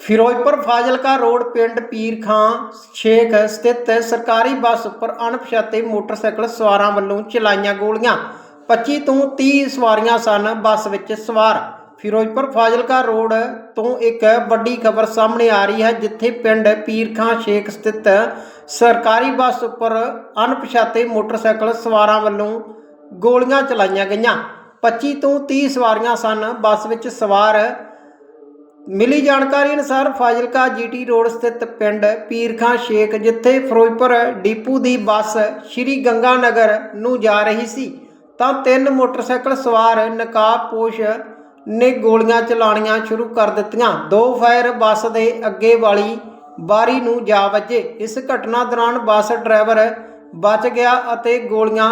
Firozpur Fazilka road ਪਿੰਡ ਪੀਰ ਖਾਂ ਸ਼ੇਖ ਸਥਿਤ ਸਰਕਾਰੀ ਬੱਸ ਉੱਪਰ ਅਣਪਛਾਤੇ ਮੋਟਰਸਾਈਕਲ ਸਵਾਰਾਂ ਵੱਲੋਂ ਚਲਾਈਆਂ ਗੋਲੀਆਂ। 25 ਤੋਂ 30 ਸਵਾਰੀਆਂ ਸਨ ਬੱਸ ਵਿੱਚ ਸਵਾਰ। ਫਿਰੋਜ਼ਪੁਰ ਫਾਜ਼ਿਲਕਾ ਰੋਡ ਤੋਂ ਇੱਕ ਵੱਡੀ ਖਬਰ ਸਾਹਮਣੇ ਆ ਰਹੀ ਹੈ, ਜਿੱਥੇ ਪਿੰਡ ਪੀਰ ਖਾਂ ਸ਼ੇਖ ਸਥਿਤ ਸਰਕਾਰੀ ਬੱਸ ਉੱਪਰ ਅਣਪਛਾਤੇ ਮੋਟਰਸਾਈਕਲ ਸਵਾਰਾਂ ਵੱਲੋਂ ਗੋਲੀਆਂ ਚਲਾਈਆਂ ਗਈਆਂ। 25 ਤੋਂ 30 ਸਵਾਰੀਆਂ ਸਨ ਬੱਸ ਵਿੱਚ ਸਵਾਰ। ਮਿਲੀ ਜਾਣਕਾਰੀ ਅਨੁਸਾਰ ਫਾਜ਼ਿਲਕਾ ਜੀਟੀ ਰੋਡ ਸਥਿਤ ਪਿੰਡ ਪੀਰਖਾਂ ਸ਼ੇਖ, ਜਿੱਥੇ ਫਿਰੋਜ਼ਪੁਰ ਡੀਪੂ ਦੀ ਬੱਸ ਸ਼੍ਰੀ ਗੰਗਾ ਨਗਰ ਨੂੰ ਜਾ ਰਹੀ ਸੀ, ਤਾਂ ਤਿੰਨ ਮੋਟਰਸਾਈਕਲ ਸਵਾਰ ਨਕਾਬਪੋਸ਼ ਨੇ ਗੋਲੀਆਂ ਚਲਾਉਣੀਆਂ ਸ਼ੁਰੂ ਕਰ ਦਿੱਤੀਆਂ। ਦੋ ਫਾਇਰ ਬੱਸ ਦੇ ਅੱਗੇ ਵਾਲੀ ਬਾਰੀ ਨੂੰ ਜਾ ਵੱਜੇ। ਇਸ ਘਟਨਾ ਦੌਰਾਨ ਬੱਸ ਡਰਾਈਵਰ ਬਚ ਗਿਆ ਅਤੇ ਗੋਲੀਆਂ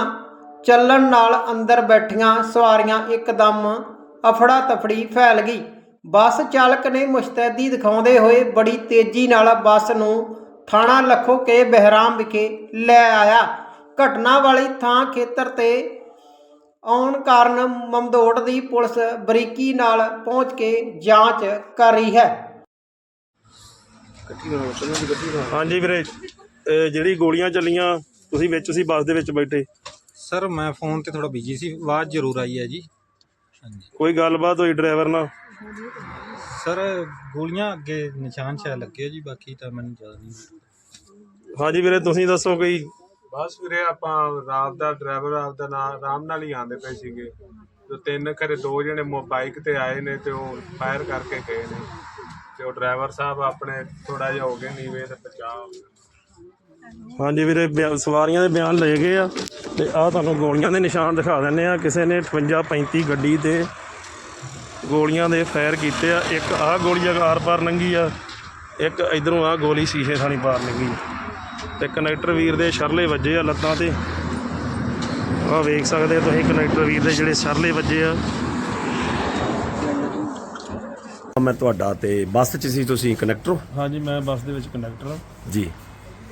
ਚੱਲਣ ਨਾਲ ਅੰਦਰ ਬੈਠੀਆਂ ਸਵਾਰੀਆਂ ਇੱਕਦਮ ਅਫੜਾ ਤਫੜੀ ਫੈਲ ਗਈ। ਬੱਸ ਚਾਲਕ ਨੇ ਮੁਸਤੈਦੀ ਦਿਖਾਉਂਦੇ ਹੋਏ ਬੜੀ ਤੇਜ਼ੀ ਨਾਲ ਬੱਸ ਨੂੰ ਥਾਣਾ ਲੱਖੋ ਕੇ ਬਹਿਰਾਮ ਵਿਖੇ ਲੈ ਆਇਆ। ਘਟਨਾ ਵਾਲੀ ਥਾਂ ਖੇਤਰ ਤੇ ਆਉਣ ਕਾਰਨ ਮਮਦੋੜ ਦੀ ਪੁਲਿਸ ਬਰੀਕੀ ਨਾਲ ਪਹੁੰਚ ਕੇ ਜਾਂਚ ਕਰ ਰਹੀ ਹੈ। ਹਾਂਜੀ ਵੀਰੇ ਇਹ ਜਿਹੜੀ ਗੋਲੀਆਂ ਚੱਲੀਆਂ ਤੁਸੀਂ ਵਿੱਚ ਸੀ ਬੱਸ ਦੇ ਵਿੱਚ ਬੈਠੇ। ਸਰ ਮੈਂ ਫੋਨ ਤੇ ਥੋੜਾ ਬਿਜ਼ੀ ਸੀ ਆਵਾਜ਼ ਜ਼ਰੂਰ ਆਈ ਹੈ ਜੀ। ਹਾਂਜੀ। ਕੋਈ ਗੱਲਬਾਤ ਹੋਈ ਡਰਾਈਵਰ ਨਾਲ? ਸਰ ਗੋਲੀਆਂ ਅੱਗੇ ਨਿਸ਼ਾਨ ਸ਼ਾਇਦ ਲੱਗੇ ਜੀ ਬਾਕੀ ਤਾਂ ਮੈਨੂੰ ਜ਼ਿਆਦਾ ਨਹੀਂ ਹਾਂਜੀ ਵੀਰੇ ਤੁਸੀਂ ਦੱਸੋ ਕੋਈ? ਬਸ ਵੀਰੇ ਆਪਾਂ ਰਾਤ ਦਾ ਡਰਾਈਵਰ ਆਪਦਾ ਨਾਲ ਆਰਾਮ ਨਾਲ ਹੀ ਆਂਦੇ ਪਏ ਸੀਗੇ। ਤੇ ਤਿੰਨ ਘਰੇ ਦੋ ਜਣੇ ਮੋ ਬਾਈਕ ਤੇ ਆਏ ਨੇ ਤੇ ਉਹ ਫਾਇਰ ਕਰਕੇ ਗਏ ਨੇ। ਤੇ ਉਹ ਡਰਾਈਵਰ ਸਾਹਿਬ ਆਪਣੇ ਥੋੜਾ ਜਿਹਾ ਹੋ ਗਏ ਨੀਵੇਂ ਤੇ ਬਚਾਅ ਹੋ ਗਿਆ। ਹਾਂਜੀ ਵੀਰੇ ਬਿਆ- ਸਵਾਰੀਆਂ ਦੇ ਬਿਆਨ ਲਏ ਗਏ ਆ। ਤੇ ਆਹ ਤੁਹਾਨੂੰ ਗੋਲੀਆਂ ਦੇ ਨਿਸ਼ਾਨ ਦਿਖਾ ਦਿੰਨੇ ਆ ਕਿਸੇ ਨੇ 58 35 ਗੱਡੀ ਤੇ ਗੋਲੀਆਂ ਦੇ ਫਾਇਰ ਕੀਤੇ ਆ। ਇੱਕ ਆਹ ਗੋਲੀ ਆਰ ਪਾਰ ਲੰਗੀ ਆ। ਇੱਕ ਇਧਰੋਂ ਆਹ ਗੋਲੀ ਸ਼ੀਸ਼ੇ ਥਾਣੀ ਪਾਰ ਲੰਗੀ ਤੇ ਕਨੈਕਟਰ ਵੀਰ ਦੇ ਸ਼ਰਲੇ ਵੱਜੇ ਆ ਲੱਤਾਂ ਤੇ। ਆਹ ਵੇਖ ਸਕਦੇ ਆ ਤੁਸੀਂ ਕਨੈਕਟਰ ਵੀਰ ਦੇ ਜਿਹੜੇ ਸ਼ਰਲੇ ਵੱਜੇ ਆ। ਮੈਂ ਤੁਹਾਡਾ ਤੇ ਬੱਸ 'ਚ ਸੀ ਤੁਸੀਂ ਕਨੈਕਟਰ ਹੋ? ਹਾਂਜੀ ਮੈਂ ਬੱਸ ਦੇ ਵਿੱਚ ਕੰਡਕਟਰ ਹਾਂ। ਜੀ।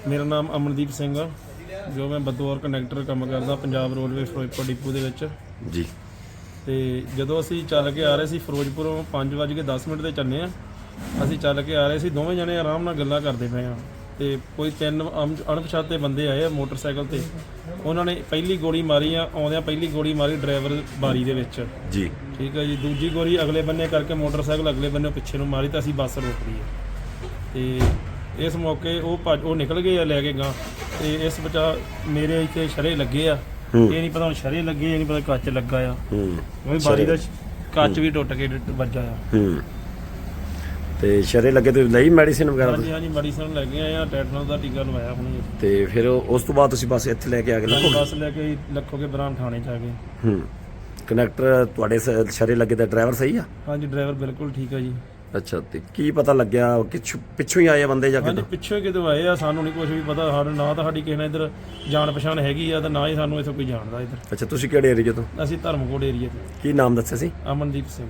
ਮੇਰਾ ਨਾਮ ਅਮਨਦੀਪ ਸਿੰਘ ਆ। ਜੋ ਮੈਂ ਬਤੌਰ ਕੰਡਕਟਰ ਕੰਮ ਕਰਦਾ ਪੰਜਾਬ ਰੋਡਵੇ ਫਿਰੋਜ਼ਪੁਰ ਡਿਪੂ ਦੇ ਵਿੱਚ। ਜੀ। ਤੇ ਜਦੋਂ ਅਸੀਂ ਚੱਲ ਕੇ ਆ ਰਹੇ ਸੀ ਫਿਰੋਜ਼ਪੁਰੋਂ 5:10 ਮਿੰਟ ਤੇ ਚੱਲੇ ਆ ਅਸੀਂ ਚੱਲ ਕੇ ਆ ਰਹੇ ਸੀ ਦੋਵੇਂ ਜਣੇ ਆਰਾਮ ਨਾਲ ਗੱਲਾਂ ਕਰਦੇ ਪਏ ਆ ਤੇ ਕੋਈ ਤਿੰਨ ਅਣ- ਅਣਪਛਾਤੇ ਬੰਦੇ ਆਏ ਆ ਮੋਟਰਸਾਈਕਲ ਤੇ। ਉਹਨਾਂ ਨੇ ਪਹਿਲੀ ਗੋਲੀ ਮਾਰੀ ਆ ਆਉਂਦਿਆਂ ਪਹਿਲੀ ਗੋਲੀ ਮਾਰੀ ਡਰਾਈਵਰ ਬਾਰੀ ਦੇ ਵਿੱਚ। ਜੀ। ਠੀਕ ਹੈ ਜੀ ਦੂਜੀ ਗੋਲੀ ਅਗਲੇ ਬੰਨੇ ਕਰਕੇ ਮੋਟਰਸਾਈਕਲ ਅਗਲੇ ਬੰਨੇ ਪਿੱਛੇ ਨੂੰ ਮਾਰੀ ਤਾਂ ਅਸੀਂ ਬੱਸ ਰੋਕ ਲਈ ਹੈ ਤੇ ਇਸ ਮੌਕੇ ਉਹ ਭੱਜ ਉਹ ਨਿਕਲ ਗਏ ਆ ਲੈ ਕੇ ਗਾਂ ਤੇ ਇਸ ਬਚਾ ਮੇਰੇ ਇੱਥੇ ਸ਼ਰੇ ਲੱਗੇ ਆ। ਇਹ ਨਹੀਂ ਪਤਾ ਹੁਣ ਸ਼ਰੇ ਲੱਗੇ ਇਹ ਨਹੀਂ ਪਤਾ ਕੱਚ ਲੱਗਾ ਆ। ਹੂੰ। ਉਹ ਬਾਰੀ ਦਾ ਕੱਚ ਵੀ ਟੁੱਟ ਕੇ ਵੱਜਾ ਆ। ਹੂੰ। ਤੇ ਸ਼ਰੇ ਲੱਗੇ ਤੇ ਲਈ ਮੈਡੀਸਿਨ ਵਗੈਰਾ ਹਾਂਜੀ ਹਾਂਜੀ ਮੈਡੀਸਨ ਲੈ ਕੇ ਆਏ ਆ ਟੈਟਨਸ ਦਾ ਟੀਕਾ ਲਵਾਇਆ ਹੁਣੇ। ਤੇ ਫਿਰ ਉਸ ਤੋਂ ਬਾਅਦ ਤੁਸੀਂ ਬੱਸ ਇੱਥੇ ਲੈ ਕੇ ਆ ਗਏ ਲੱਖੋ ਬੱਸ ਲੈ ਕੇ ਲੱਖੋਗੇ ਬਰਾਮ ਥਾਣੇ ਚ ਆ ਗਏ। ਹੂੰ। ਕਨੈਕਟਰ ਤੁਹਾਡੇ ਸ਼ਰੇ ਲੱਗੇ ਦਾ ਡਰਾਈਵਰ ਸਹੀ ਆ? ਹਾਂਜੀ ਡਰਾਈਵਰ ਬਿਲਕੁਲ ਠੀਕ ਆ ਜੀ। ਅੱਛਾ ਤੇ ਕੀ ਪਤਾ ਲੱਗਿਆ ਕਿ ਪਿੱਛੋਂ ਹੀ ਆਏ ਆ ਬੰਦੇ ਜਾਂ ਹਾਂਜੀ ਕਿੱਦਾਂ ਪਿੱਛੋਂ ਹੀ ਕਿਤੇ ਆਏ ਆ ਸਾਨੂੰ ਨਹੀਂ ਕੁਝ ਵੀ ਪਤਾ ਸਾਡੇ ਨਾ ਤਾਂ ਸਾਡੀ ਕਿਸੇ ਨਾਲ ਇੱਧਰ ਜਾਣ ਪਛਾਣ ਹੈਗੀ ਆ ਤੇ ਨਾ ਹੀ ਸਾਨੂੰ ਇੱਥੋਂ ਕੋਈ ਜਾਣਦਾ ਇੱਧਰ। ਅੱਛਾ ਤੁਸੀਂ ਕਿਹੜੇ ਏਰੀਆ ਤੋਂ? ਅਸੀਂ ਧਰਮਕੋਟ ਏਰੀਆ ਤੋਂ। ਕੀ ਨਾਮ ਦੱਸਿਆ ਸੀ? ਅਮਨਦੀਪ ਸਿੰਘ।